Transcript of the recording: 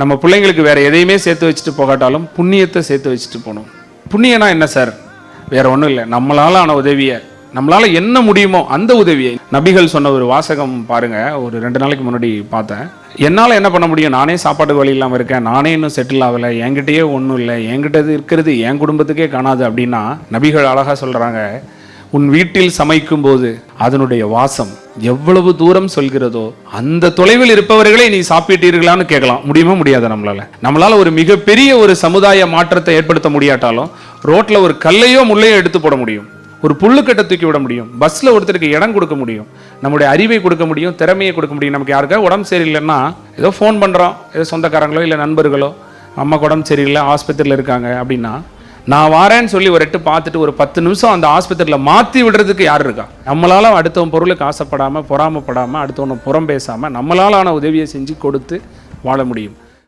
நம்ம பிள்ளைங்களுக்கு வேறு எதையுமே சேர்த்து வச்சுட்டு போகாட்டாலும் புண்ணியத்தை சேர்த்து வச்சுட்டு போகணும். புண்ணியனா என்ன சார் வேற ஒன்றும் இல்லை. நம்மளால ஆன உதவியை நம்மளால் என்ன முடியுமோ அந்த உதவியை. நபிகள் சொன்ன ஒரு வாசகம் பாருங்கள் ஒரு ரெண்டு நாளைக்கு முன்னாடி பார்த்தேன். என்னால் என்ன பண்ண முடியும்? நானே சாப்பாடு வழி இல்லாமல் இருக்கேன். நானே இன்னும் செட்டில் ஆகலை. என்கிட்டயே ஒன்றும் இல்லை. என்கிட்ட இருக்கிறது என் குடும்பத்துக்கே காணாது அப்படின்னா நபிகள் அழகாக சொல்கிறாங்க உன் வீட்டில் சமைக்கும் போது அதனுடைய வாசம் எவ்வளவு தூரம் சொல்கிறதோ அந்த தொலைவில் இருப்பவர்களை நீ சாப்பிட்டீர்களான்னு கேட்கலாம். முடியுமா முடியாத நம்மளால? நம்மளால ஒரு மிகப்பெரிய ஒரு சமுதாய மாற்றத்தை ஏற்படுத்த முடியாட்டாலும் ரோட்ல ஒரு கல்லையோ முள்ளையோ எடுத்து போட முடியும். ஒரு புல்லுக்கட்டை தூக்கி விட முடியும். பஸ்ல ஒருத்தருக்கு இடம் கொடுக்க முடியும். நம்முடைய அறிவை கொடுக்க முடியும் திறமையை கொடுக்க முடியும். நமக்கு யாருக்கா உடம்பு சரியில்லைன்னா ஏதோ ஃபோன் பண்றோம். ஏதோ சொந்தக்காரங்களோ இல்லை நண்பர்களோ அம்மாக்கு உடம்பு சரியில்லை ஆஸ்பத்திரியில் இருக்காங்க அப்படின்னா நான் வாரேன்னு சொல்லி ஒரு எட்டு பார்த்துட்டு ஒரு பத்து நிமிஷம் அந்த ஆஸ்பத்திரியில் மாற்றி விடுறதுக்கு யார் இருக்கா? நம்மளால் அடுத்தவன் பொருளுக்கு ஆசைப்படாமல் பொறாமப்படாமல் அடுத்தவனை புறம் பேசாமல் நம்மளால் ஆன உதவியை செஞ்சு கொடுத்து வாழ முடியும்.